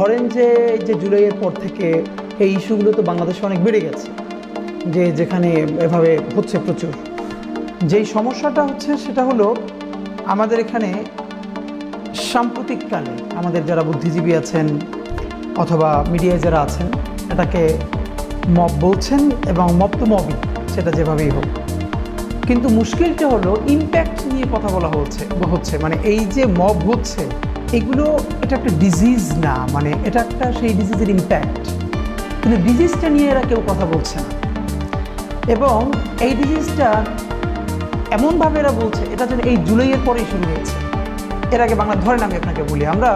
ধরেন যে এই যে জুলাইয়ের পর থেকে এই ইস্যুগুলো তো বাংলাদেশে অনেক বেড়ে গেছে, যে যেখানে এভাবে হচ্ছে প্রচুর। যেই সমস্যাটা হচ্ছে সেটা হলো আমাদের এখানে সাম্প্রতিককালে আমাদের যারা বুদ্ধিজীবী আছেন অথবা মিডিয়ায় যারা আছেন, এটাকে মব বলছেন এবং মব তো মবই, সেটা যেভাবেই হোক। কিন্তু মুশকিলটা হলো ইম্প্যাক্ট নিয়ে কথা বলা হচ্ছে হচ্ছে। মানে এই যে মব হচ্ছে এগুলো এটা একটা ডিজিজ না মানে এটা একটা সেই ডিজিজের ইম্প্যাক্ট কিন্তু ডিজিজটা নিয়ে এরা কেউ কথা বলছে না। এবং এই ডিজিজটা এমনভাবে এরা বলছে এটা যেন এই জুলাইয়ের পরেই শুরু হয়েছে। এর আগে বাংলা ধরেন আমি আপনাকে বলি আমরা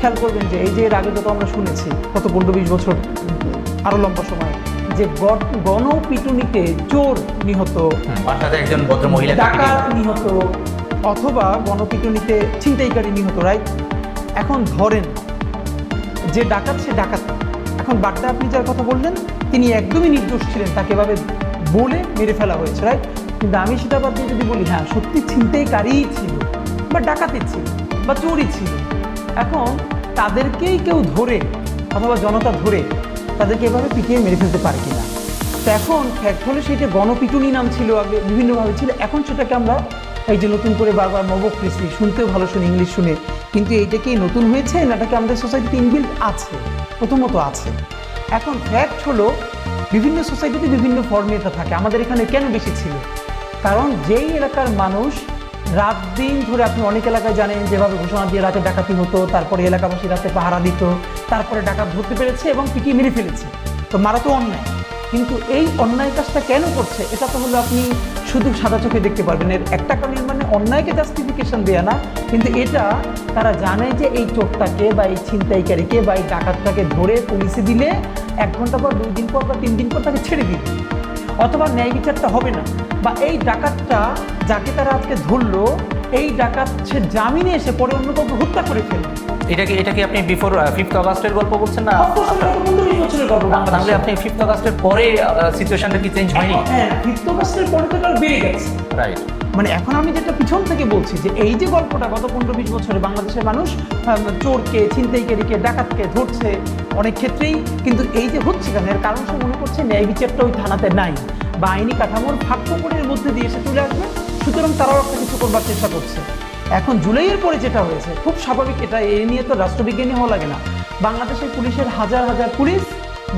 খেয়াল করবেন যে এই যে এর আগে যত আমরা শুনেছি গত পনেরো বিশ বছর আরও লম্বা সময় যে গণ- গণপিটুনিতে চোর নিহত একজন ভদ্র মহিলা ডাকাত নিহত অথবা গণপিটুনিতে ছিনতাইকারী নিহত রাইট এখন ধরেন যে ডাকাত, সে ডাকাত। এখন বার্তা আপনি যার কথা বললেন, তিনি একদমই নির্দোষ ছিলেন, তাকে এভাবে বলে মেরে ফেলা হয়েছে রাইট কিন্তু আমি সেটা বাদ যদি বলি হ্যাঁ সত্যি ছিনতাইকারীই ছিল, বা ডাকাতি ছিল, বা চোরই ছিল। এখন তাদেরকেই কেউ ধরে, অথবা জনতা ধরে, তাদেরকে এভাবে পিটিয়ে মেরে ফেলতে পারে কিনা? তো এখন ফ্যাক্ট হলে সেটা গণপিটুনি নাম ছিল আগে, বিভিন্নভাবে ছিল। এখন সেটাকে আমরা এই যে নতুন করে বারবার মবক্রেসি শুনতেও ভালো শুনে, ইংলিশ শুনে। কিন্তু এইটা কি নতুন হয়েছে না এটাকে আমাদের সোসাইটিতে ইনবিল্ড আছে? প্রথমত আছে। এখন ফ্যাক্ট হলো, বিভিন্ন সোসাইটিতে বিভিন্ন ফর্মে এটা থাকে। আমাদের এখানে কেন বেশি ছিল? কারণ যেই এলাকার মানুষ রাত দিন ধরে, আপনি অনেক এলাকায় জানেন, যেভাবে ঘোষণা দিয়ে রাতে ডাকাতি হতো, তারপরে এলাকাবাসী রাতে পাহারা দিত, তারপরে ডাকাত ধরতে পেরেছে এবং পিটিয়ে মেরে ফেলেছে। তো মারা তো অন্যায়। কিন্তু এই অন্যায় কাজটা কেন করছে? এটা তো হলো আপনি শুধু সাদা চোখে দেখতে পারবেন। এর একটা কারণ মানে অন্যায়কে জাস্টিফিকেশন দেয়া না, কিন্তু এটা তারা জানে যে এই চোরটাকে বা এই ছিনতাইকারীকে বা এই ডাকাতটাকে ধরে পুলিশে দিলে এক ঘণ্টা পর, দুই দিন পর বা তিন দিন পর তাকে ছেড়ে দিবে। অথবা ন্যায় বিচারটা হবে না। বা এই ডাকাতটা যাকে তারা আজকে ধরলো, এই ডাকাত সে জামিনে এসে পরে অন্য কাউকে হত্যা করে ফেলবে। এটা কি এটা কি আপনি বিফোর ফিফথ আগস্টের গল্প বলছেন না। তাহলে আপনি ফিফথ আগস্টের পরে সিচুয়েশনটা কি চেঞ্জ হয়নি? হ্যাঁ ফিফথ অগস্টের পরে তো বেড়ে গেছে। রাইট মানে এখন আমি যেটা পিছন থেকে বলছি যে এই যে গল্পটা গত পনেরো বিশ বছরে বাংলাদেশের মানুষ চোরকে ছিনতাইকারীকে ডাকাতকে ধরছে অনেক ক্ষেত্রেই কিন্তু এই যে হচ্ছে কেন এর কারণ সে মনে করছে ন্যায় বিচারটা ওই থানাতে নাই বা আইনি কাঠামোর ফাঁকফোকরের মধ্যে দিয়ে এসে চলে আসবে সুতরাং তারাও একটা কিছু করবার চেষ্টা করছে। এখন জুলাইয়ের পরে যেটা হয়েছে, খুব স্বাভাবিক এটা, এ নিয়ে তো রাষ্ট্রবিজ্ঞানী হওয়া লাগে না। বাংলাদেশের পুলিশের হাজার হাজার পুলিশ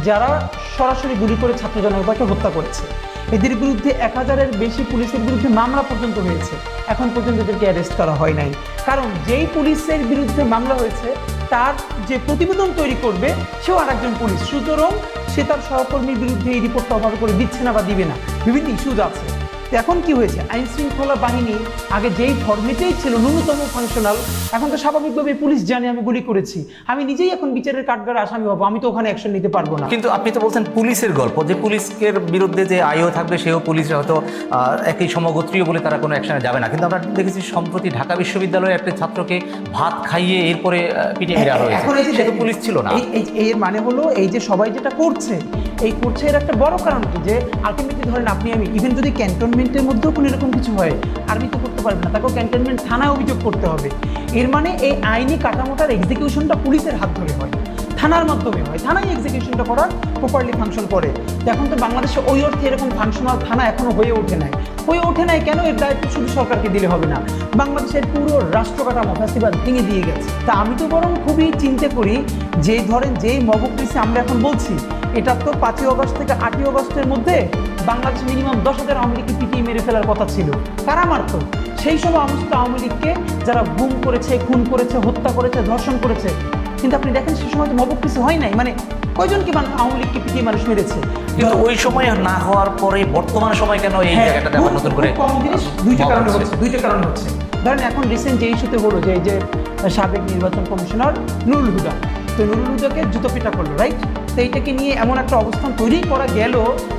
যারা সরাসরি গুলি করে ছাত্র জনতাকে হত্যা করেছে। এদের বিরুদ্ধে এক হাজারের বেশি পুলিশের বিরুদ্ধে মামলা পর্যন্ত হয়েছে। এখন পর্যন্ত এদেরকে অ্যারেস্ট করা হয় নাই। কারণ যেই পুলিশের বিরুদ্ধে মামলা হয়েছে, তার যে প্রতিবেদন তৈরি করবে, সেও আর একজন পুলিশ। সুতরাং সে তার সহকর্মীর বিরুদ্ধে এই রিপোর্টটা অভাবে করে দিচ্ছে না বা দিবে না। বিভিন্ন ইস্যুজ আছে। তো এখন কি হয়েছে? আইন শৃঙ্খলা বাহিনী আগে যেই ফর্মেটেই ছিল ন্যূনতম ফাংশনাল এখন তো স্বাভাবিকভাবে পুলিশ জানে আমি গুলি করেছি। আমি নিজেই এখন বিচারের কাঠগড়ে আসামি হব আমি তো ওখানে অ্যাকশন নিতে পারব না। কিন্তু আপনি তো বলছেন পুলিশের গল্প যে পুলিশের বিরুদ্ধে যে আইও থাকবে সেও পুলিশ হয়তো একই সমগোত্রীয় বলে তারা কোনো অ্যাকশনে যাবে না। কিন্তু আমরা দেখেছি সম্প্রতি ঢাকা বিশ্ববিদ্যালয়ে একটা ছাত্রকে ভাত খাইয়ে এরপরে পিটিয়ে মেরে হয়েছে। এখন পুলিশ ছিল না। এর মানে হলো এই যে সবাই যেটা করছে এই করছে এর একটা বড় কারণ কি যে আলটিমেটলি ধরেন আপনি আমি ইভেন যদি ক্যান্টনমেন্টের মধ্যেও কোনো এরকম কিছু হয় আর্মি তো করতে পারবে না, তাকেও ক্যান্টনমেন্ট থানায় অভিযোগ করতে হবে। এর মানে এই আইনি কাঠামোটার এক্সিকিউশনটা পুলিশের হাত ধরে হয়, থানার মাধ্যমে হয়, থানায় এক্সিকিউশনটা করার প্রপারলি ফাংশন করে। এখন তো বাংলাদেশে ওই অর্থে এরকম ফাংশনাল থানা এখনও হয়ে ওঠে নাই। হয়ে ওঠে নাই কেন? এর দায়িত্ব শুধু সরকারকে দিলে হবে না। বাংলাদেশের পুরো রাষ্ট্র কাঠামো ফ্যাসিবাদ ভেঙে দিয়ে গেছে। তা আমি তো বরং খুবই চিন্তা করি যে, ধরেন যেই মবক্রিসে আমরা এখন বলছি এটা তো পাঁচই অগস্ট থেকে আটই অগস্টের মধ্যে বাংলাদেশে মিনিমাম দশ হাজার আওয়ামী লীগকে পিটিয়ে মেরে ফেলার কথা ছিল। কারা মারতো? সেই সময় সমস্ত আওয়ামী লীগকে যারা গুম করেছে খুন করেছে হত্যা করেছে ধর্ষণ করেছে। কিন্তু আপনি দেখেন সেই সময় তো মবক্রিসে হয় নাই। মানে কয়জনকে আওয়ামী লীগকে পিটিয়ে মানুষ মেরেছে? কিন্তু ওই সময় না হওয়ার পরে বর্তমান সময় কেন এই হ্যাঁ, জায়গাটাতে আবার নতুন করে কম জিনিস দুইটা কারণে হচ্ছে। হচ্ছে দুইটা কারণে হচ্ছে। ধরেন এখন রিসেন্ট যে ইস্যুতে হলো যে এই যে সাবেক নির্বাচন কমিশনার নুরুল হুদা। তো নুরুল হুদাকে জুতো পিটা করল রাইট তো এইটাকে নিয়ে এমন একটা অবস্থান তৈরি করা গেল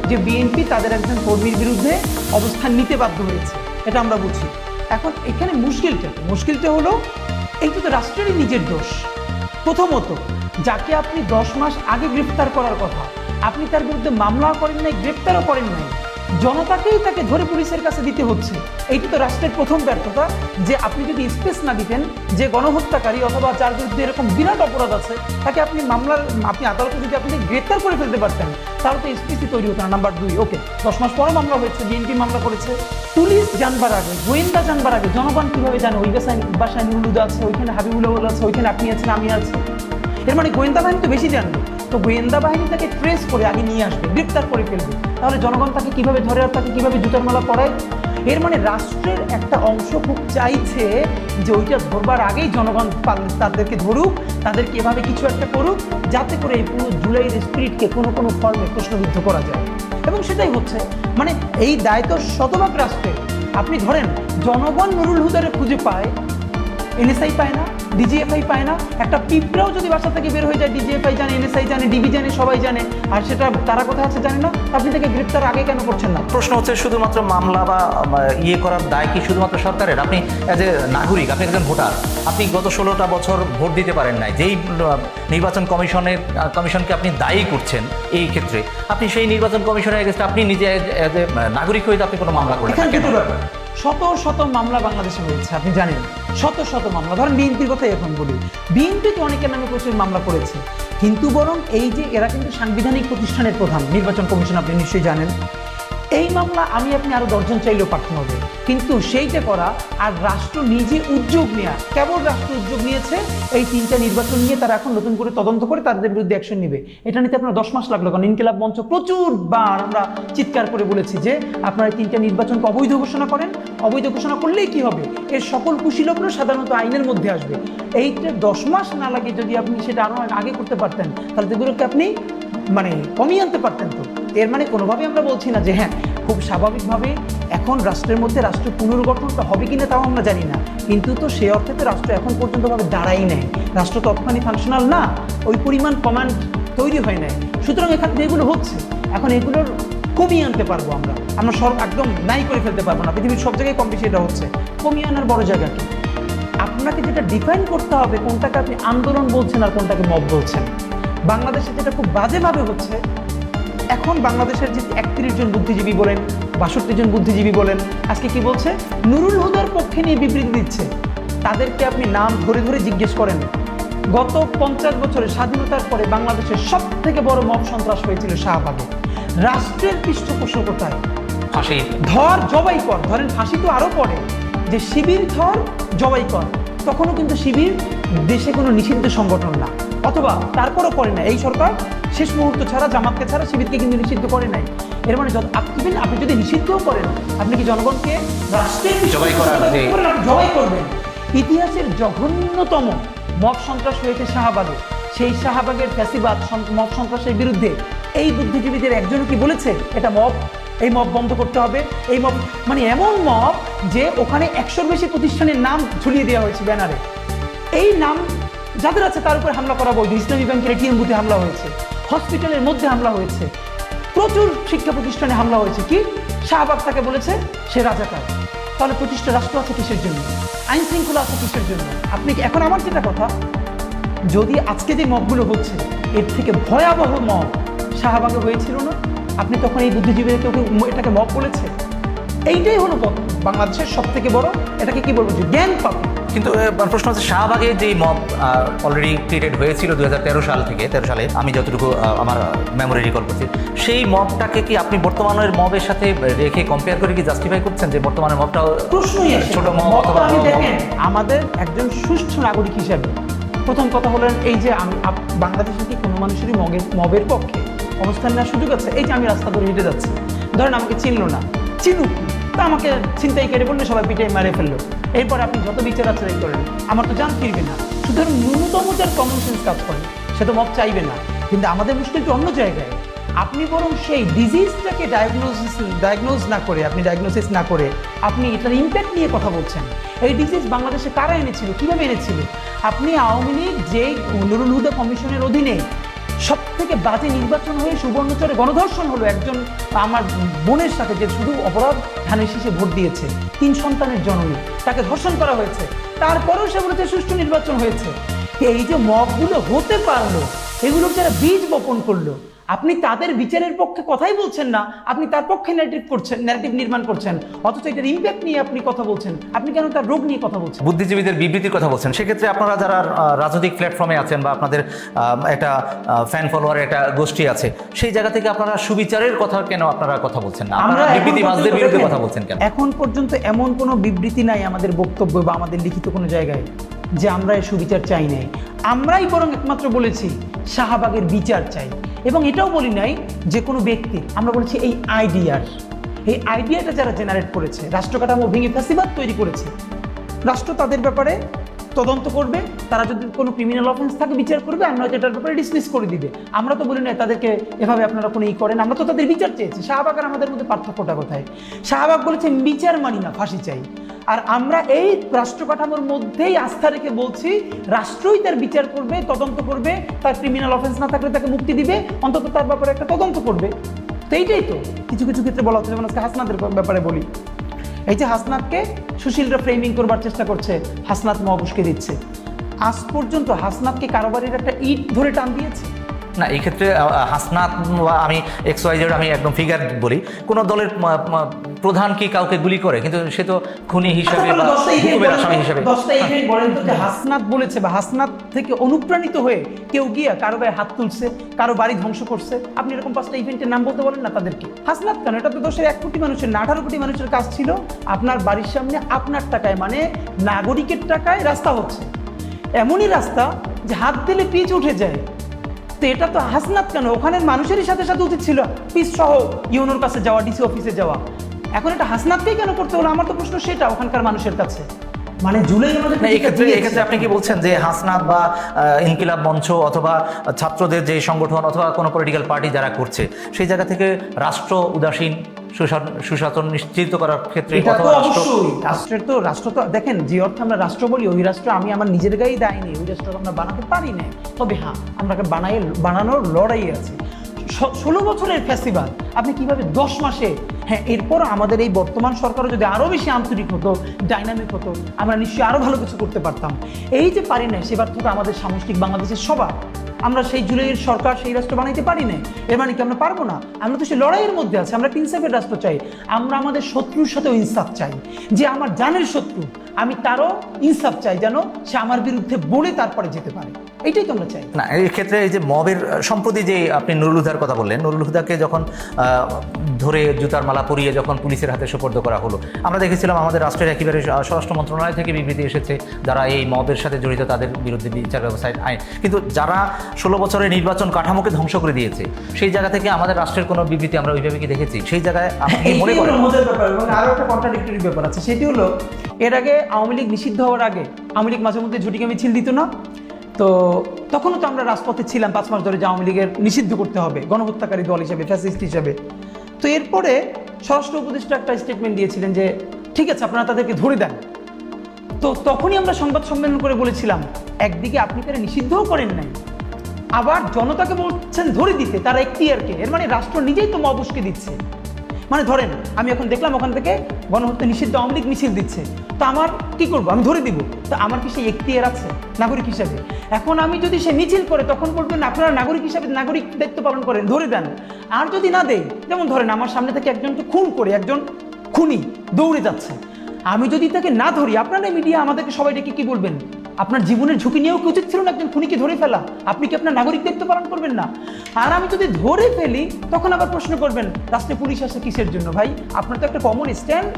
যে বিএনপি তাদের একজন কর্মীর বিরুদ্ধে অবস্থান নিতে বাধ্য হয়েছে। এটা আমরা বুঝি। এখন এখানে মুশকিলটা মুশকিলটা হলো, এইটা তো রাষ্ট্রেরই নিজের দোষ। প্রথমত, যাকে আপনি দশ মাস আগে গ্রেফতার করার কথা, আপনি তার বিরুদ্ধে মামলা করেন নাই, গ্রেফতারও করেন নাই জনতাকেই তাকে ধরে পুলিশের কাছে দিতে হচ্ছে। এইটি তো রাষ্ট্রের প্রথম ব্যর্থতা যে আপনি যদি স্পেস না দিতেন, যে গণহত্যাকারী অথবা যার বিরুদ্ধে এরকম বিরাট অপরাধ আছে, তাকে আপনি মামলার, আপনি আদালতে যদি আপনি গ্রেপ্তার করে ফেলতে পারতেন, তাহলে তো স্পেসই তৈরি হতো না। নাম্বার দুই, ওকে, দশ মাস পরে মামলা হয়েছে, বিএনপি মামলা করেছে। পুলিশ জানবার আগে, গোয়েন্দা জানবার আগে, জনগণ কীভাবে জানে ওই বাসায় বাসায় নুরুদা আছে, ওইখানে হাবিবুল আছে, ওইখানে আপনি আছেন, আমি আছি? এর মানে গোয়েন্দা বাহিনী তো বেশি জানবে। তো গোয়েন্দা বাহিনী তাকে ট্রেস করে আগে নিয়ে আসবে, গ্রেপ্তার করে ফেলবে। তাহলে জনগণ তাকে কীভাবে ধরে আর তাকে কীভাবে জুতার মালা পরায়? এর মানে রাষ্ট্রের একটা অংশ খুব চাইছে যে ওইটা ধরবার আগেই জনগণ তাদেরকে ধরুক, তাদেরকে এভাবে কিছু একটা করুক, যাতে করে এই পুরো জুলাইয়ের স্পিরিটকে কোনো কোনো ফর্মে প্রশ্নবিদ্ধ করা যায়। এবং সেটাই হচ্ছে মানে এই দায়িত্ব শতভাগ রাষ্ট্রের আপনি ধরেন, জনগণ নুরুল হুদারে খুঁজে পায় এনএসআই পায় না ডিজিএফআই পায় না। একটা পিঁপড়াও যদি বাসা থেকে বের হয়ে যায় ডিজিএফআই জানে এনএসআই জানে ডিবি জানে সবাই জানে। আর সেটা তারা কোথায় আছে জানে না। আপনি তাকে গ্রেপ্তার আগে কেন করছেন না? প্রশ্ন হচ্ছে শুধুমাত্র মামলা বা ইয়ে করার দায় কি শুধুমাত্র সরকারের? আপনি অ্যাজ এ নাগরিক আপনি একজন ভোটার আপনি গত ষোলোটা বছর ভোট দিতে পারেন নাই। যেই নির্বাচন কমিশনের কমিশনকে আপনি দায়ী করছেন এই ক্ষেত্রে আপনি সেই নির্বাচন কমিশনের আপনি নিজে অ্যাজ এ নাগরিক হয়ে আপনি কোনো মামলা করেন শত শত মামলা বাংলাদেশে হয়েছে, আপনি জানেন। শত শত মামলা। ধরেন বিএনপির কথাই এখন বলি। বিএনপি তো অনেকের নামে প্রচুর মামলা করেছে। কিন্তু বরং এই যে এরা কিন্তু সাংবিধানিক প্রতিষ্ঠানের প্রধান, নির্বাচন কমিশন আপনি নিশ্চয়ই জানেন। এই মামলা আমি আপনি আরও দশজন চাইলেও পাঠানো হবে। কিন্তু সেইটা করা আর রাষ্ট্র নিজে উদ্যোগ নেওয়া কেবল রাষ্ট্র উদ্যোগ নিয়েছে? এই তিনটা নির্বাচন নিয়ে তারা এখন নতুন করে তদন্ত করে তাদের বিরুদ্ধে অ্যাকশন নেবে। এটা নিতে আপনার দশ মাস লাগল, কারণ ইনকিলাব মঞ্চ প্রচুরবার আমরা চিৎকার করে বলেছি যে আপনারা তিনটা নির্বাচনকে অবৈধ ঘোষণা করেন। অবৈধ ঘোষণা করলেই কি হবে? এর সকল কুশীলকরা সাধারণত আইনের মধ্যে আসবে। এইটা দশ মাস না লাগে যদি আপনি সেটা আরও আগে করতে পারতেন, তাহলে এগুলোকে আপনি মানে কমিয়ে আনতে পারতেন তো। এর মানে কোনোভাবে আমরা বলছি না যে হ্যাঁ খুব স্বাভাবিকভাবে এখন রাষ্ট্রের মধ্যে রাষ্ট্র পুনর্গঠনটা হবে কিনা তাও আমরা জানি না। কিন্তু তো সে অর্থে তো রাষ্ট্র এখন পর্যন্ত ভাবে দাঁড়াই নেয় রাষ্ট্র তৎক্ষণাৎ ফাংশনাল না, ওই পরিমাণ কমান্ড তৈরি হয় নাই। সুতরাং এখান থেকে এগুলো হচ্ছে। এখন এগুলোর কমিয়ে আনতে পারব আমরা। আমরা সব একদম নাই করে ফেলতে পারব না। পৃথিবীর সব জায়গায় কম বেশি এটা হচ্ছে। কমিয়ে আনার বড় জায়গা কি? আপনাকে যেটা ডিফাইন করতে হবে, কোনটাকে আপনি আন্দোলন বলছেন আর কোনটাকে মব বলছেন। বাংলাদেশে যেটা খুব বাজেভাবে হচ্ছে এখন বাংলাদেশের যে একত্রিশ জন বুদ্ধিজীবী বলেন বাষট্টি জন বুদ্ধিজীবী বলেন আজকে কি বলছে? নুরুল হুদার পক্ষে নিয়ে বিবৃতি দিচ্ছে। তাদেরকে আপনি নাম ধরে ধরে জিজ্ঞেস করেন। গত পঞ্চাশ বছরের স্বাধীনতার পরে বাংলাদেশের সব থেকে বড় মব সন্ত্রাস হয়েছিল শাহবাগে। রাষ্ট্রের পৃষ্ঠপোষকতায় ফাঁসি। ধর জবাই কর। ধরেন ফাঁসি তো আরও পড়ে। যে শিবির ধর জবাই কর। তখনও কিন্তু শিবির দেশে কোনো নিষিদ্ধ সংগঠন না। অথবা তারপরও করে না এই সরকার শেষ মুহূর্ত ছাড়া জামাতকে ছাড়া শিবিরকে কিন্তু নিষিদ্ধ করে নাই। এর মানে যত আপনি আপনি যদি নিষিদ্ধও করেন আপনি কি জনগণকে জবাই করবেন। ইতিহাসের জঘন্যতম মব সন্ত্রাস হয়েছে শাহবাগে। সেই শাহবাগের ফ্যাসিবাদ মব সন্ত্রাসের বিরুদ্ধে এই বুদ্ধিজীবীদের একজন কি বলেছে? এটা মব। এই মব বন্ধ করতে হবে। এই মব মানে এমন মব যে ওখানে একশোর বেশি প্রতিষ্ঠানের নাম ঝুলিয়ে দেওয়া হয়েছে ব্যানারে। এই নাম যাদের আছে তার উপর হামলা করা বৈধ। ইসলামী ব্যাংকের এটিএম বুথে হামলা হয়েছে। হসপিটালের মধ্যে হামলা হয়েছে। প্রচুর শিক্ষা প্রতিষ্ঠানে হামলা হয়েছে। কি? শাহবাগ তাকে বলেছে, সে রাজাকার তাহলে প্রতিষ্ঠা রাষ্ট্র আছে কিসের জন্য? আইন শৃঙ্খলা আছে কিসের জন্য? আপনি এখন আমার যেটা কথা, যদি আজকে যে মবগুলো হচ্ছে, এর থেকে ভয়াবহ মব শাহবাগে হয়েছিল না? আপনি তখন এই বুদ্ধিজীবীদের কেউ এটাকে মব বলেছে? এইটাই হলো বাংলাদেশের সব থেকে বড়, এটাকে কি বলব যে জ্ঞান পাবে। কিন্তু প্রশ্ন হচ্ছে শাহবাগে যে মব অলরেডি ক্রিয়েটেড হয়েছিল দুই হাজার তেরো সাল থেকে তেরো সালে আমি যতটুকু আমার মেমোরি রিকল করছি সেই মবটাকে কি আপনি বর্তমানের মবের সাথে রেখে কম্পেয়ার করে কি জাস্টিফাই করছেন যে বর্তমানের মবটাও প্রশ্নই ছোট। মব অথবা আমাদের একজন সুষ্ঠু নাগরিক হিসেবে প্রথম কথা হলেন এই যে আমি বাংলাদেশে কি কোনো মানুষেরই মগের মবের পক্ষে অবস্থান নেওয়ার সুযোগ আছে? এই যে আমি রাস্তা ধরে হেঁটে যাচ্ছি। ধরেন আমাকে চিনলো না। চিনুক তা আমাকে চিন্তাই কেটে বললে, সবাই পিটাই মারে ফেলল। এরপর আপনি যত বিচার আচরণ করেন। আমার তো জান ফিরবে না। সুতরাং ন্যূনতম যার কমন সেন্স কাজ করে, সে তো মব চাইবে না। কিন্তু আমাদের মুশকিলটা অন্য জায়গায়? আপনি বরং সেই ডিজিজটাকে ডায়াগনোসিস ডায়াগনোজ না করে, আপনি ডায়াগনোসিস না করে আপনি এটার ইম্প্যাক্ট নিয়ে কথা বলছেন। এই ডিজিজ বাংলাদেশে কারা এনেছিল, কীভাবে এনেছিল? আপনি আওয়ামী লীগ যে নুরুল হুদা কমিশনের অধীনে সব থেকে বাজে নির্বাচন হয়ে সুবর্ণচরে গণধর্ষণ হলো একজন আমার বোনের সাথে যে শুধু অপরাধ ধানের শীষে ভোট দিয়েছে, তিন সন্তানের জননী, তাকে ধর্ষণ করা হয়েছে। তারপরেও সে বলেছে সুষ্ঠু নির্বাচন হয়েছে। এই যে মগগুলো হতে পারল এগুলো যারা বীজ বপন করল আপনি তাদের বিচারের পক্ষে কথাই বলছেন না আপনি তার পক্ষে ন্যারেটিভ করছেন ন্যারেটিভ নির্মাণ করছেন অথচ এটার ইম্প্যাক্ট নিয়ে আপনি কথা বলছেন আপনি কেন তার রোগ নিয়ে কথা বলছেন? বুদ্ধিজীবীদের বিবৃতির কথা বলছেন। সেক্ষেত্রে আপনারা যারা রাজনৈতিক প্ল্যাটফর্মে আছেন বা আপনাদের একটা ফ্যান ফলোয়ার একটা গোষ্ঠী আছে সেই জায়গা থেকে আপনারা সুবিচারের কথা কেন আপনারা কথা বলছেন না? এখন বিবৃতিবাজদের বিরুদ্ধে কথা বলছেন কেন? এখন পর্যন্ত এমন কোনো বিবৃতি নাই আমাদের বক্তব্য বা আমাদের লিখিত কোনো জায়গায়। যে আমরা এই সুবিচার চাই নাই। আমরাই বরং একমাত্র বলেছি, শাহবাগের বিচার চাই। এবং এটাও বলি নাই যে কোনো ব্যক্তি, আমরা বলেছি এই আইডিয়ার। এই আইডিয়াটা যারা জেনারেট করেছে, রাষ্ট্রকাঠামো ভেঙে ফ্যাসিবাদ তৈরি করেছে, রাষ্ট্র তাদের ব্যাপারে তদন্ত করবে, তারা যদি কোনো ক্রিমিনাল অফেন্স থাকে, বিচার করবে, আমরা নয়তো এটার ব্যাপারে ডিসমিস করে দিবে। আমরা তো বলি না তাদেরকে এভাবে আপনারা কোনো ই করেন, আমরা তো তাদের বিচার চেয়েছি। শাহবাগ আর আমাদের মধ্যে পার্থক্যটা কোথায়? শাহবাগ বলেছে, বিচার মানি না, ফাঁসি চাই। আর আমরা এই রাষ্ট্র কাঠামোর মধ্যেই আস্থা রেখে বলছি, রাষ্ট্রই তার বিচার করবে, তদন্ত করবে, তার ক্রিমিনাল অফেন্স না থাকলে তাকে মুক্তি দিবে, অন্তত তার ব্যাপারে একটা তদন্ত করবে। তো এইটাই তো। কিছু কিছু ক্ষেত্রে বলা হচ্ছে, যেমন আজকে হাসনাদের ব্যাপারে বলি। এই যে হাসনাতকে সুশীলরা ফ্রেমিং করবার চেষ্টা করছে, হাসনাত মহাবুসকে দিচ্ছে। আজ পর্যন্ত হাসনাতকে কারোবারের একটা ইট ধরে টান দিয়েছে। না, এই ক্ষেত্রে হাসনাত, আমি এক্স ওয়াই জেড আমি একদম ফিগার বলি। কোনো দলের প্রধান কি কাউকে গুলি করে? কিন্তু সে তো খুনি হিসাবে বা হুকুমের আসামি হিসাবে আচ্ছা, দশটা ইভেন্ট বলেন তো যে হাসনাত বলেছে বা হাসনাত থেকে অনুপ্রাণিত হয়ে কেউ গিয়ে কারও গায়ে হাত তুলছে কারও বাড়ি ধ্বংস করছে আপনি এরকম পাঁচটা ইভেন্টের নাম বলতে বলেন না তাদেরকে? হাসনাত কেন? এটা তো দোষের এক কোটি মানুষের না আঠারো কোটি মানুষের কাজ ছিল। আপনার বাড়ির সামনে আপনার টাকায় মানে নাগরিকের টাকায় রাস্তা হচ্ছে। এমনই রাস্তা যে হাত দিলে পিচ উঠে যায়। তো এটা তো হাসনাত কেন? ওখানের মানুষেরই সাথে সাথে উচিত ছিল। পিস সহ ইউনোর কাছে যাওয়া ডিসি অফিসে যাওয়া। এখন এটা হাসনাতকেই কেন করতে হলো আমার তো প্রশ্ন সেটা ওখানকার মানুষের কাছে। মানে জুলাই আমাদের এক্ষেত্রে এক্ষেত্রে আপনি কি বলছেন যে হাসনাত বা ইনকিলাব মঞ্চ অথবা ছাত্রদের যে সংগঠন অথবা কোনো পলিটিক্যাল পার্টি যারা করছে সেই জায়গা থেকে রাষ্ট্র উদাসীন সুশাসন সুশাসন নিশ্চিত করার ক্ষেত্রে রাষ্ট্রের তো রাষ্ট্র তো দেখেন যে অর্থে আমরা রাষ্ট্র বলি ওই রাষ্ট্র আমি আমার নিজের গায়েই দায় নেই ওই রাষ্ট্র আমরা বানাতে পারি না তবে হ্যাঁ আমরা বানাই বানানোর লড়াই আছে। ষোলো বছরের ফেস্টিভ্যাল আপনি কীভাবে দশ মাসে হ্যাঁ এরপর আমাদের এই বর্তমান সরকারও যদি আরও বেশি আন্তরিক হতো, ডাইনামিক হতো, আমরা নিশ্চয়ই আরও ভালো কিছু করতে পারতাম। এই যে পারি না সেবার থেকে আমাদের সামষ্টিক বাংলাদেশের সবার, আমরা সেই জুলাইয়ের সরকার, সেই রাষ্ট্র বানাইতে পারি না এর মানে কি আমরা পারব না? আমরা তো সেই লড়াইয়ের মধ্যে আছি, আমরা ইনসাফের রাষ্ট্র চাই, আমরা আমাদের শত্রুর সাথেও ইনসাফ চাই। যে আমার জানের শত্রু, আমি তারও ইনসাফ চাই যেন সে আমার বিরুদ্ধে বলে তারপরে যেতে পারে। এইটাই তো আমরা চাই। না এই ক্ষেত্রে এই যে মবের সম্প্রতি যে আপনি নুরুল হুদার কথা বললেন নুরুল হুদাকে যখন ধরে জুতার মালা পরিয়ে যখন পুলিশের হাতে সোপর্দ করা হলো আমরা দেখেছিলাম আমাদের রাষ্ট্রের একেবারে স্বরাষ্ট্র মন্ত্রণালয় থেকে বিবৃতি এসেছে যারা এই মবের সাথে জড়িত তাদের বিরুদ্ধে বিচার ব্যবস্থায় আইন। কিন্তু যারা ষোলো বছরের নির্বাচন কাঠামোকে ধ্বংস করে দিয়েছে সেই জায়গা থেকে আমাদের রাষ্ট্রের কোনো বিবৃতি আমরা ওইভাবে কি দেখেছি? সেই জায়গায় আপনি মনে করেন? ব্যাপার এবং আরও একটা কন্ট্রাডিক্টরি ব্যাপার আছে সেটি হলো এর আগে আওয়ামী লীগ নিষিদ্ধ হওয়ার আগে আওয়ামী লীগ মাঝে মধ্যে ঝুটিকে মিছিল দিত না তো তখনও তো আমরা রাজপথে ছিলাম, পাঁচ মাস ধরে আওয়ামী লীগের নিষিদ্ধ করতে হবে, গণহত্যাকারী দল হিসেবে, ফ্যাসিস্ট হিসেবে। তো এরপরে স্বরাষ্ট্র উপদেষ্টা একটা স্টেটমেন্ট দিয়েছিলেন যে, ঠিক আছে, আপনারা তাদেরকে ধরে দেন। তো তখনই আমরা সংবাদ সম্মেলন করে বলেছিলাম, একদিকে আপনি তারা নিষিদ্ধও করেন নাই, আবার জনতাকে বলছেন ধরে দিতে, তারা এখতিয়ারকে। এর মানে রাষ্ট্র নিজেই তো মবুসকে দিচ্ছে। মানে ধরেন, আমি এখন দেখলাম ওখান থেকে গণহত্যা নিষিদ্ধ লীগ মিছিল দিচ্ছে। তো আমার কি করব? আমি ধরে দিব। তো আমার কি সেই এখতিয়ার আছে? নাগরিক হিসাবে। এখন আমি যদি সে মিছিল করে, তখন বলবেন আপনারা নাগরিক হিসাবে নাগরিক দায়িত্ব পালন করেন, ধরে দেন। আর যদি না দেয়, যেমন ধরেন আমার সামনে থেকে একজনকে খুন করে, একজন খুনি দৌড়ে যাচ্ছে। আমি যদি তাকে না ধরি, আপনারা মিডিয়া আমাদেরকে সবাই ডেকে কি বলবেন? আপনার জীবনের ঝুঁকি নিয়েও কি উচিত ছিল না একজন খুনিকে ধরে ফেলা। আপনি কি আপনার নাগরিক দায়িত্ব পালন করবেন না? আর আমি যদি ধরে ফেলি, তখন আবার প্রশ্ন করবেন রাষ্ট্রে পুলিশ আসে কিসের জন্য? ভাই, আপনার তো একটা কমন স্ট্যান্ড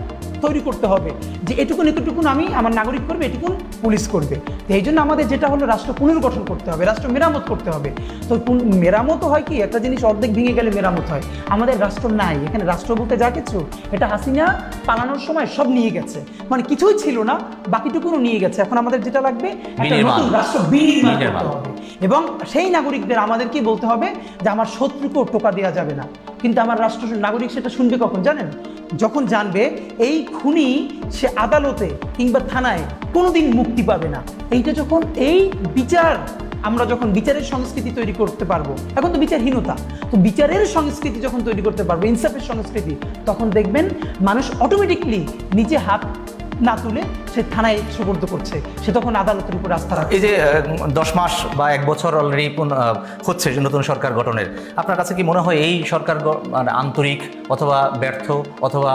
তৈরি করতে হবে যে এটুকুন এটুকুন আমি আমার নাগরিক করবে, এটুকুন পুলিশ করবে। তো এই জন্য আমাদের যেটা হলো, রাষ্ট্র পুনর্গঠন করতে হবে, রাষ্ট্র মেরামত করতে হবে। তো মেরামত হয় কি? একটা জিনিস অর্ধেক ভেঙে গেলে মেরামত হয়। আমাদের রাষ্ট্র নাই। এখানে রাষ্ট্র বলতে যা কিছু, এটা হাসিনা পালানোর সময় সব নিয়ে গেছে। মানে কিছুই ছিল না, বাকিটুকুনও নিয়ে গেছে। এখন আমাদের যেটা লাগবে একটা নতুন রাষ্ট্র বিনির্মাণ। করতে হবে। এবং সেই নাগরিকদের আমাদের কি বলতে হবে যে আমার শত্রুকেও টোকা দেওয়া যাবে না। কিন্তু আমার রাষ্ট্র নাগরিক সেটা শুনবে কখন জানেন? যখন জানবে এই খুনি সে আদালতে কিংবা থানায় কোনোদিন মুক্তি পাবে না। এইটা যখন এই বিচার আমরা যখন বিচারের সংস্কৃতি তৈরি করতে পারব এখন তো বিচারহীনতা। তো বিচারের সংস্কৃতি যখন তৈরি করতে পারব ইনসাফের সংস্কৃতি তখন দেখবেন মানুষ অটোমেটিকলি নিজে হাত না তুলে সে থানায় সুপর্দ করছে। সে তখন আদালতের উপর আস্থা রাখে। এই যে দশ মাস বা এক বছর অলরেডি হচ্ছে নতুন সরকার গঠনের। আপনার কাছে কি মনে হয় এই সরকার মানে আন্তরিক অথবা ব্যর্থ অথবা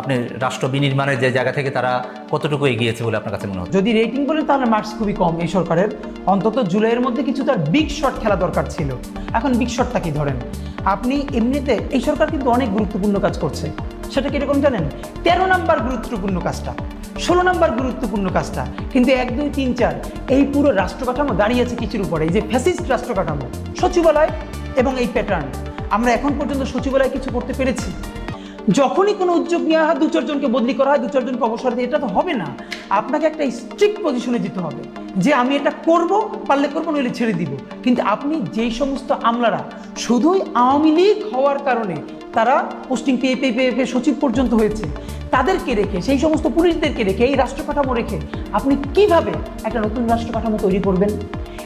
আপনি রাষ্ট্র বিনির্মাণের যে জায়গা থেকে তারা কতটুকু এগিয়েছে বলে আপনার কাছে মনে হয়? যদি রেটিং বলে তাহলে মার্কস খুবই কম এই সরকারের। অন্তত জুলাইয়ের মধ্যে কিছু তার বিগ শট খেলা দরকার ছিল। এখন বিগ শটটা কি ধরেন? আপনি এমনিতে এই সরকার কিন্তু অনেক গুরুত্বপূর্ণ কাজ করছে। সেটা কীরকম জানেন? তেরো নাম্বার গুরুত্বপূর্ণ কাজটা, ষোলো নাম্বার গুরুত্বপূর্ণ কাজটা, কিন্তু এক, দুই, তিন, চার, এই পুরো রাষ্ট্রকাঠামো দাঁড়িয়ে আছে কিছুর উপরে। এই যে ফ্যাসিস্ট রাষ্ট্রকাঠামো, সচিবালয় এবং এই প্যাটার্ন। আমরা এখন পর্যন্ত সচিবালয় কিছু করতে পেরেছি। যখনই কোনো উদ্যোগ নেওয়া হয়, দু চারজনকে বদলি করা হয়, দু চারজনকে অবসর দিয়ে এটা তো হবে না। আপনাকে একটা স্ট্রিক্ট পজিশনে দিতে হবে যে আমি এটা করব, পারলে করব, নইলে ছেড়ে দিব। কিন্তু আপনি যেই সমস্ত আমলারা, শুধুই আওয়ামী লীগ হওয়ার কারণে তারা পোস্টিং পেয়ে পেয়ে পেয়ে পেয়ে সচিব পর্যন্ত হয়েছে, তাদেরকে রেখে, সেই সমস্ত পুলিশদেরকে রেখে, এই রাষ্ট্র কাঠামো রেখে আপনি কীভাবে একটা নতুন রাষ্ট্র কাঠামো তৈরি করবেন?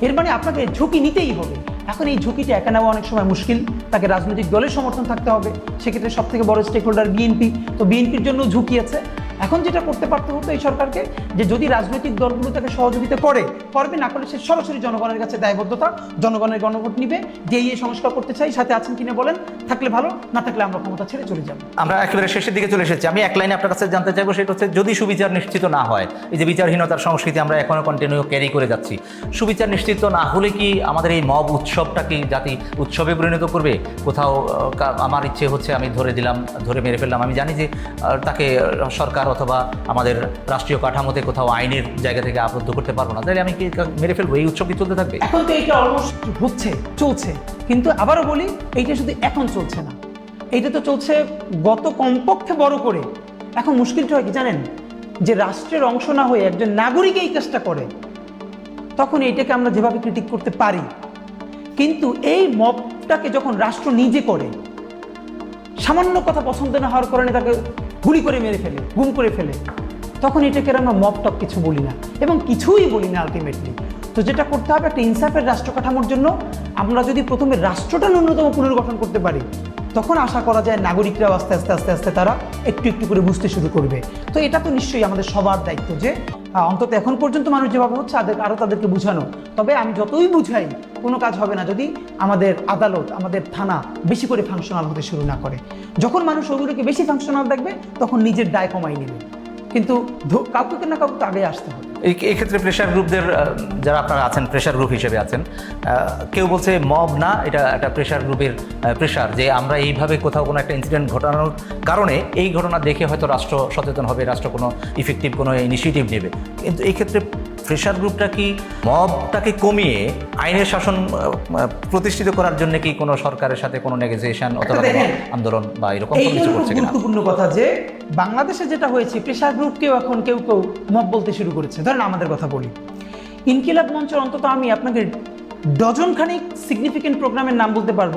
এর মানে আপনাকে ঝুঁকি নিতেই হবে। এখন এই ঝুঁকিটা একা নেওয়া অনেক সময় মুশকিল। তাকে রাজনৈতিক দলের সমর্থন থাকতে হবে। সেক্ষেত্রে সব থেকে বড় স্টেক হোল্ডার বিএনপি তো বিএনপির জন্য ঝুঁকি আছে। এখন যেটা করতে পারতে হতো এই সরকারকে যে যদি রাজনৈতিক দলগুলো তাকে সহযোগিতা করে করবে না করে সে সরাসরি জনগণের কাছে দায়বদ্ধতা, জনগণের গণভোট নিবে যে এই সংস্কার করতে চাই, সাথে আছেন কিনা বলেন, থাকলে ভালো, না থাকলে আমরা ক্ষমতা ছেড়ে চলে যাব। আমরা একেবারে শেষের দিকে চলে এসেছি। আমি এক লাইনে আপনার কাছে জানতে চাইব, সেটা হচ্ছে যদি সুবিচার নিশ্চিত না হয়, এই যে বিচারহীনতার সংস্কৃতি আমরা এখনও কন্টিনিউ ক্যারি করে যাচ্ছি, সুবিচার নিশ্চিত না হলে কি আমাদের এই মব উৎসবটা কি জাতি উৎসবে পরিণত করবে? কোথাও আমার ইচ্ছে হচ্ছে আমি ধরে দিলাম, ধরে মেরে ফেললাম। আমি জানি যে তাকে সরকার অথবা আমাদের রাষ্ট্রীয় কাঠামোতে কোথাও আইনের জায়গা থেকে আবদ্ধ করতে পারব না। তাহলে আমি কি মেরে ফেলব? এই উৎসব কি চলতে থাকবে? এখন তো এটা অলমোস্ট হচ্ছে, চলছে। কিন্তু আবারও বলি, এইটা শুধু এখন চলছে না। এইটা তো চলছে গত কমপক্ষে বড় করে। এখন মুশকিলটা হয় কি জানেন? যে রাষ্ট্রের অংশ না হয়ে একজন নাগরিক এই কাজটা করে, তখন এইটাকে আমরা যেভাবে ক্রিটিক করতে পারি। কিন্তু এই মবটাকে যখন রাষ্ট্র নিজে করে, সামান্য কথা পছন্দ না হওয়ার কারণে তাকে গুলি করে মেরে ফেলে, গুম করে ফেলে। তখন এটাকে আমরা মব টপ কিছু বলি না। এবং কিছুই বলি না আলটিমেটলি তো যেটা করতে হবে একটা ইনসাফের রাষ্ট্র কাঠামোর জন্য, আমরা যদি প্রথমে রাষ্ট্রটা ন্যূনতম পুনর্গঠন করতে পারি, তখন আশা করা যায় নাগরিকরাও আস্তে আস্তে আস্তে আস্তে তারা একটু একটু করে বুঝতে শুরু করবে। তো এটা তো নিশ্চয়ই আমাদের সবার দায়িত্ব যে অন্তত এখন পর্যন্ত মানুষ যেভাবে হচ্ছে তাদের আরও তাদেরকে বোঝানো। তবে আমি যতই বুঝাই, কোনো কাজ হবে না যদি আমাদের আদালত, আমাদের থানা বেশি করে ফাংশনাল হতে শুরু না করে। যখন মানুষ ওগুলোকে বেশি ফাংশনাল দেখবে, তখন নিজের দায় কমাই নেবে। কিন্তু কাউকে না কাউকে তো আগে আসতে হবে। এই প্রেশার গ্রুপদের যারা আপনারা আছেন প্রেশার গ্রুপ হিসেবে আছেন কেউ বলছে মব না, এটা একটা প্রেশার গ্রুপের প্রেশার যে আমরা এইভাবে কোথাও কোনো একটা ইনসিডেন্ট ঘটানোর কারণে এই ঘটনা দেখে হয়তো রাষ্ট্র সচেতন হবে, রাষ্ট্র কোনো ইফেক্টিভ কোনো ইনিশিয়েটিভ নেবে। কিন্তু এই ক্ষেত্রে প্রেশার গ্রুপটা কি? মবটাকে কমিয়ে আইনের শাসন প্রতিষ্ঠিত করার জন্য কি কোনো সরকারের সাথে কোনো নেগোসিয়েশন অথবা আন্দোলন বা এরকম কিছু করছে গুরুত্বপূর্ণ কথা যে বাংলাদেশে যেটা হয়েছে প্রেশার গ্রুপকেও এখন কেউ কেউ মব বলতে শুরু করেছে। ধরেন আমাদের কথা বলি। ইনকিলাব মঞ্চের অন্তত আমি আপনাকে ডজন খানিক সিগনিফিকেন্ট প্রোগ্রামের নাম বলতে পারব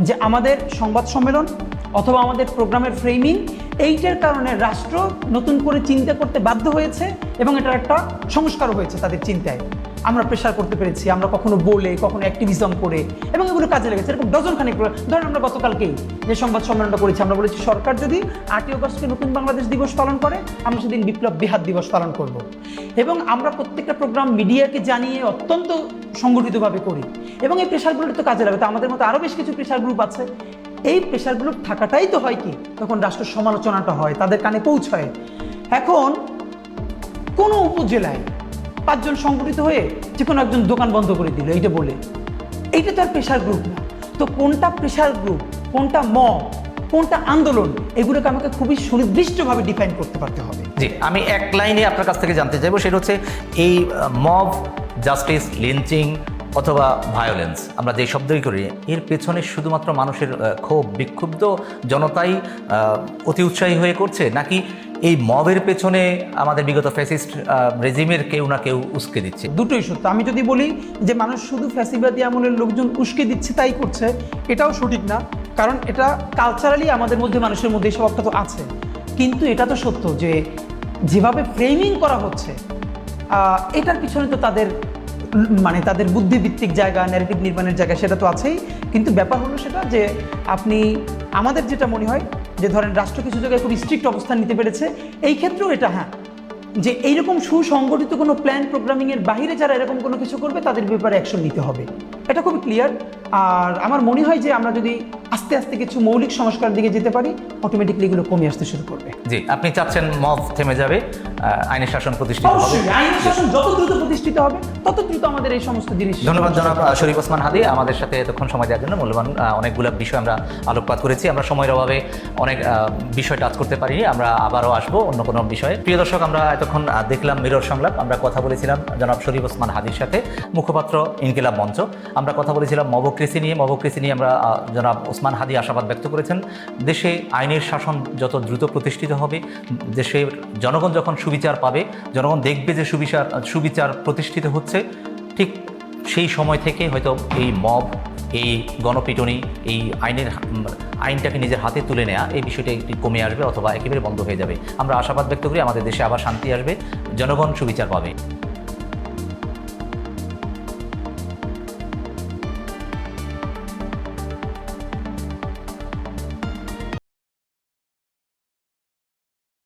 যে আমাদের সংবাদ সম্মেলন অথবা আমাদের প্রোগ্রামের ফ্রেমিং এইটার কারণে রাষ্ট্র নতুন করে চিন্তা করতে বাধ্য হয়েছে এবং এটার একটা সংস্কার হয়েছে তাদের চিন্তায়। আমরা প্রেশার করতে পেরেছি, আমরা কখনো বলে, কখনো অ্যাক্টিভিজম করে এবং এগুলো কাজে লেগেছে। এরকম ডজন খানিক ধরেন আমরা গতকালকেই যে সংবাদ সম্মেলনটা করেছি, আমরা বলেছি, সরকার যদি আটই অগস্টকে নতুন বাংলাদেশ দিবস পালন করে, আমরা সেদিন বিপ্লব বিহাত দিবস পালন করব। এবং আমরা প্রত্যেকটা প্রোগ্রাম মিডিয়াকে জানিয়ে অত্যন্ত সংগঠিতভাবে করি। এবং এই প্রেশারগুলো তো কাজে লাগে তো আমাদের মতো আরও বেশ কিছু প্রেশার গ্রুপ আছে। এই প্রেশার গ্রুপ থাকাটাই তো হয় কি? তখন রাষ্ট্র সমালোচনাটা হয়, তাদের কানে পৌঁছায়। এখন কোনো উপজেলায় পাঁচজন সংগঠিত হয়ে যে কোনো একজন দোকান বন্ধ করে দিল, এইটা বলে। এইটা তো আর প্রেশার গ্রুপ না। তো কোনটা প্রেশার গ্রুপ কোনটা ম কোনটা আন্দোলন, এগুলোকে আমাকে খুবই সুনির্দিষ্টভাবে ডিফাইন করতে পারতে হবে। জি, আমি এক লাইনে আপনার কাছ থেকে জানতে চাইব, সেটা হচ্ছে এই মব জাস্টিস লিঞ্চিং অথবা ভায়োলেন্স আমরা যে শব্দই করি, এর পেছনে শুধুমাত্র মানুষের ক্ষোভ বিক্ষুব্ধ জনতাই অতি উৎসাহী হয়ে করছে, নাকি এই মবের পেছনে আমাদের বিগত ফ্যাসিস্ট রেজিমের কেউ না কেউ উস্কে দিচ্ছে? দুটোই সত্য। আমি যদি বলি যে মানুষ শুধু ফ্যাসিবাদী আমলের লোকজন উস্কে দিচ্ছে, তাই করছে, এটাও সঠিক না। কারণ এটা কালচারালি আমাদের মধ্যে, মানুষের মধ্যে এই তো আছে। কিন্তু এটা তো সত্য যে যেভাবে ফ্রেমিং করা হচ্ছে এটার পিছনে তো তাদের মানে তাদের বুদ্ধিভিত্তিক জায়গা ন্যারেটিভ নির্মাণের জায়গা সেটা তো আছেই। কিন্তু ব্যাপার হলো সেটা যে আপনি, আমাদের যেটা মনে হয় যে ধরেন রাষ্ট্র কিছু জায়গায় খুব স্ট্রিক্ট অবস্থান নিতে পেরেছে, এই ক্ষেত্রেও এটা হ্যাঁ। যে এইরকম সুসংগঠিত কোনো প্ল্যান প্রোগ্রামিংয়ের বাইরে যারা এরকম কোনো কিছু করবে, তাদের ব্যাপারে অ্যাকশন নিতে হবে। এটা খুবই ক্লিয়ার আর আমার মনে হয় যে আমরা যদি আস্তে আস্তে কিছু মৌলিক সংস্কার দিকে যেতে পারি অটোমেটিকলি এগুলো কমে আসতে শুরু করবে। জি আপনি চাচ্ছেন মব থেমে যাবে আইনের শাসন প্রতিষ্ঠিত হবে। অবশ্যই আইন শাসন যত দ্রুত প্রতিষ্ঠিত হবে তত দ্রুত আমাদের এই সমস্ত জিনিস ধন্যবাদ জনাব শরীফ ওসমান হাদি। আমাদের সাথে এতক্ষণ সময় দেওয়ার জন্য মূল্যবান অনেকগুলো বিষয় আমরা আলোকপাত করেছি। আমরা সময়ের অভাবে অনেক বিষয় টাচ করতে পারিনি। আমরা আবারও আসব অন্য কোনো বিষয়ে। প্রিয় দর্শক আমরা এতক্ষণ দেখলাম মিরর সংলাপ আমরা কথা বলেছিলাম জনাব শরীফ ওসমান হাদির সাথে মুখপাত্র ইনকিলাব মঞ্চ। আমরা কথা বলেছিলাম মবক্রেসি নিয়ে। মবক্রেসি নিয়ে আমরা জনাব ওসমান হাদি আশাবাদ ব্যক্ত করেছেন। দেশে আইনের শাসন যত দ্রুত প্রতিষ্ঠিত হবে দেশের জনগণ যখন সুবিচার পাবে, জনগণ দেখবে যে সুবিচার সুবিচার প্রতিষ্ঠিত হচ্ছে, ঠিক সেই সময় থেকে হয়তো এই মব, এই গণপিটনি, এই আইনের, আইনটাকে নিজের হাতে তুলে নেওয়া এই বিষয়টা একটি কমে আসবে অথবা একেবারে বন্ধ হয়ে যাবে। আমরা আশাবাদ ব্যক্ত করি আমাদের দেশে আবার শান্তি আসবে, জনগণ সুবিচার পাবে।